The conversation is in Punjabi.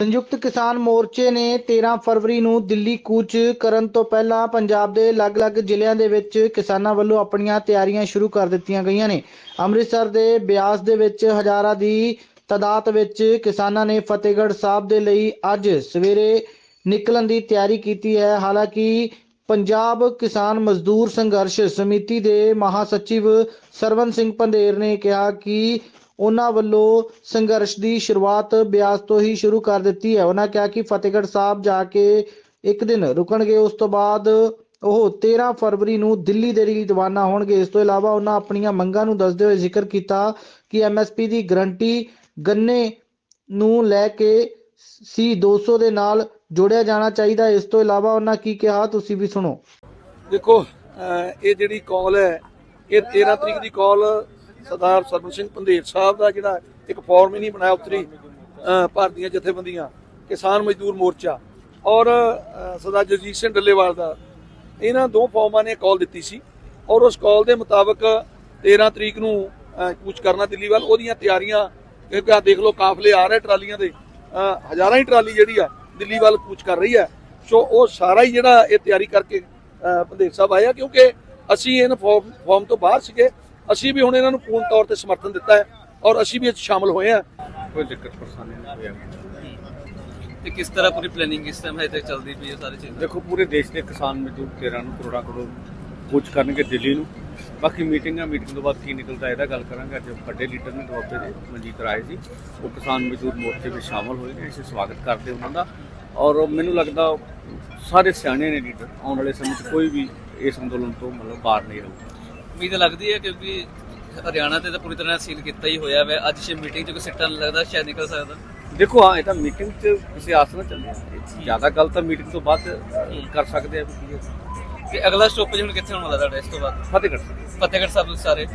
ਸੰਯੁਕਤ ਕਿਸਾਨ ਮੋਰਚੇ ਨੇ 13 ਫਰਵਰੀ ਨੂੰ ਦਿੱਲੀ ਕੂਚ ਕਰਨ ਤੋਂ ਪਹਿਲਾਂ ਪੰਜਾਬ ਦੇ ਅਲੱਗ-ਅਲੱਗ ਜ਼ਿਲ੍ਹਿਆਂ ਦੇ ਵਿੱਚ ਕਿਸਾਨਾਂ ਵੱਲੋਂ ਆਪਣੀਆਂ ਤਿਆਰੀਆਂ ਸ਼ੁਰੂ ਕਰ ਦਿੱਤੀਆਂ ਗਈਆਂ ਨੇ। ਅੰਮ੍ਰਿਤਸਰ ਦੇ ਬਿਆਸ ਦੇ ਵਿੱਚ ਹਜ਼ਾਰਾਂ ਦੀ ਤਾਦਾਦ ਵਿੱਚ ਕਿਸਾਨਾਂ ਨੇ ਫਤਿਹਗੜ੍ਹ ਸਾਹਿਬ ਦੇ ਲਈ ਅੱਜ ਸਵੇਰੇ ਨਿਕਲਣ ਦੀ ਤਿਆਰੀ ਕੀਤੀ ਹੈ। ਹਾਲਾਂਕਿ ਪੰਜਾਬ ਕਿਸਾਨ ਮਜ਼ਦੂਰ ਸੰਘਰਸ਼ ਸਮਿਤੀ ਦੇ ਮਹਾਸਚਿਵ ਸਰਵਨ ਸਿੰਘ ਪੰਧੇਰ ਨੇ ਕਿਹਾ ਕਿ ਉਹਨਾਂ ਵੱਲੋਂ ਸੰਘਰਸ਼ ਦੀ ਸ਼ੁਰੂਆਤ ਬਿਆਸ ਤੋਂ ਹੀ ਸ਼ੁਰੂ ਕਰ ਦਿੱਤੀ ਹੈ। ਉਹਨਾਂ ਕਿਹਾ ਕਿ ਫਤਿਹਗੜ੍ਹ ਸਾਹਿਬ ਜਾ ਕੇ ਇੱਕ ਦਿਨ ਰੁਕਣਗੇ, ਉਸ ਤੋਂ ਬਾਅਦ ਉਹ 13 ਫਰਵਰੀ ਨੂੰ ਦਿੱਲੀ ਦੇ ਲਈ ਰਵਾਨਾ ਹੋਣਗੇ। ਇਸ ਤੋਂ ਇਲਾਵਾ ਉਹਨਾਂ ਆਪਣੀਆਂ ਮੰਗਾਂ ਨੂੰ ਦੱਸਦੇ ਹੋਏ ਜ਼ਿਕਰ ਕੀਤਾ ਕਿ ਐਮਐਸਪੀ ਦੀ ਗਰੰਟੀ ਗੰਨੇ ਨੂੰ ਲੈ ਕੇ ਸੀ 200 ਦੇ ਨਾਲ ਜੋੜਿਆ ਜਾਣਾ ਚਾਹੀਦਾ। ਇਸ ਤੋਂ ਇਲਾਵਾ ਉਹਨਾਂ ਕੀ ਕਿਹਾ, ਤੁਸੀਂ ਵੀ ਸੁਣੋ। ਦੇਖੋ ਇਹ ਜਿਹੜੀ ਕਾਲ ਹੈ, ਇਹ 13 ਤਰੀਕ ਦੀ ਕਾਲ ਸਰਦਾਰ ਸਰਬਨ ਸਿੰਘ ਪੰਧੇਰ ਸਾਹਿਬ ਦਾ ਜਿਹੜਾ ਇੱਕ ਫੋਰਮ ਹੀ ਨਹੀਂ ਬਣਾਇਆ ਉਤਰੀ ਭਾਰਤੀਆਂ ਜਥੇਬੰਦੀਆਂ, ਕਿਸਾਨ ਮਜ਼ਦੂਰ ਮੋਰਚਾ ਔਰ ਸਰਦਾਰ ਜਗਜੀਤ ਸਿੰਘ ਡੱਲੇਵਾਲ ਦਾ। ਇਹਨਾਂ ਦੋ ਫੋਰਮਾਂ ਨੇ ਕਾਲ ਦਿੱਤੀ ਸੀ ਔਰ ਉਸ ਕਾਲ ਦੇ ਮੁਤਾਬਕ 13 ਤਰੀਕ ਨੂੰ, ਅਹ, ਕੂਚ ਕਰਨਾ ਦਿੱਲੀ ਵੱਲ ਉਹਦੀਆਂ ਤਿਆਰੀਆਂ ਕਿਉਂਕਿ ਆ ਦੇਖ ਲਓ, ਕਾਫਲੇ ਆ ਰਹੇ ਟਰਾਲੀਆਂ ਦੇ। ਹਜ਼ਾਰਾਂ ਹੀ ਟਰਾਲੀ ਜਿਹੜੀ ਆ ਦਿੱਲੀ ਵੱਲ ਕੂਚ ਕਰ ਰਹੀ ਹੈ। ਸੋ ਉਹ ਸਾਰਾ ਹੀ ਜਿਹੜਾ ਇਹ ਤਿਆਰੀ ਕਰਕੇ, ਅਹ, ਪੰਧੇਰ ਸਾਹਿਬ ਆਇਆ ਕਿਉਂਕਿ ਅਸੀਂ ਇਹਨਾਂ ਫਾਰਮ ਫਾਰਮ ਤੋਂ ਬਾਹਰ ਸੀਗੇ। ਅਸੀਂ ਵੀ ਹੁਣ ਇਹਨਾਂ ਨੂੰ ਪੂਰਨ ਤੌਰ ਤੇ ਸਮਰਥਨ ਦਿੱਤਾ ਹੈ ਔਰ ਅਸੀਂ ਵੀ ਇਹ 'ਚ ਸ਼ਾਮਲ ਹੋਏ ਹਾਂ। ਕੋਈ ਦਿੱਕਤ ਪਰੇਸ਼ਾਨੀ ਨਹੀਂ ਹੋਈ ਤੇ ਕਿਸ ਤਰ੍ਹਾਂ ਪੂਰੀ ਪਲੈਨਿੰਗ ਕਿਸ ਟਾਈਮ ਹੈ ਤੱਕ ਚੱਲਦੀ ਪਈ ਹੈ ਸਾਰੀ ਚੀਜ਼ਾਂ? ਦੇਖੋ ਪੂਰੇ ਦੇਸ਼ ਦੇ ਕਿਸਾਨ ਮਜ਼ਦੂਰ 13 ਨੂੰ ਕਰੋੜਾ ਕਰੋੜ ਕੁਝ ਕਰਨਗੇ ਦਿੱਲੀ ਨੂੰ। ਬਾਕੀ ਮੀਟਿੰਗਾਂ ਮੀਟਿੰਗ ਤੋਂ ਬਾਅਦ ਕੀ ਨਿਕਲਦਾ ਇਹਦਾ ਗੱਲ ਕਰਾਂਗੇ। ਅੱਜ ਵੱਡੇ ਲੀਡਰ ਨੇ ਦੁਆਬੇ ਦੇ ਮਨਜੀਤ ਰਾਏ ਜੀ। ਉਹ ਕਿਸਾਨ ਮਜ਼ਦੂਰ ਮੋਰਚੇ ਵਿੱਚ ਸ਼ਾਮਲ ਹੋਏ ਨੇ ਅਸੀਂ ਸਵਾਗਤ ਕਰਦੇ ਉਹਨਾਂ ਦਾ। ਔਰ ਮੈਨੂੰ ਲੱਗਦਾ ਸਾਰੇ ਸਿਆਣੇ ਨੇ ਲੀਡਰ ਆਉਣ ਵਾਲੇ ਸਮੇਂ 'ਚ ਕੋਈ ਵੀ ਇਸ ਅੰਦੋਲਨ ਤੋਂ ਮਤਲਬ ਬਾਹਰ ਨਹੀਂ ਰਹੂਗਾ। ਉਮੀਦ ਲੱਗਦੀ ਹੈ ਕਿਉਂਕਿ ਹਰਿਆਣਾ ਤੇ ਤਾਂ ਪੂਰੀ ਤਰ੍ਹਾਂ ਸੀਲ ਕੀਤਾ ਹੀ ਹੋਇਆ ਹੈ ਅੱਜ ਸ਼ੇ ਮੀਟਿੰਗ 'ਚ ਕੋਈ ਸਿੱਟਾ ਨਹੀਂ ਲੱਗਦਾ ਸ਼ਾਇਦ ਨਿਕਲ ਸਕਦਾ। ਦੇਖੋ ਹਾਂ ਇਹ ਤਾਂ ਮੀਟਿੰਗ 'ਚ ਕਿਸੇ ਆਸ ਨਾਲ ਚੱਲਿਆ ਜ਼ਿਆਦਾ ਗੱਲ ਤਾਂ ਮੀਟਿੰਗ ਤੋਂ ਬਾਅਦ ਕਰ ਸਕਦੇ ਆ ਵੀ ਕੀ ਅਗਲਾ ਸਟਾਪੇਜ ਹੁਣ ਕਿੱਥੇ ਹੋਣ ਵਾਲਾ ਤੁਹਾਡਾ ਇਸ ਤੋਂ ਬਾਅਦ? ਫਤਿਹਗੜ੍ਹ ਫਤਿਹਗੜ੍ਹ ਸਾਹਿਬ ਸਾਰੇ।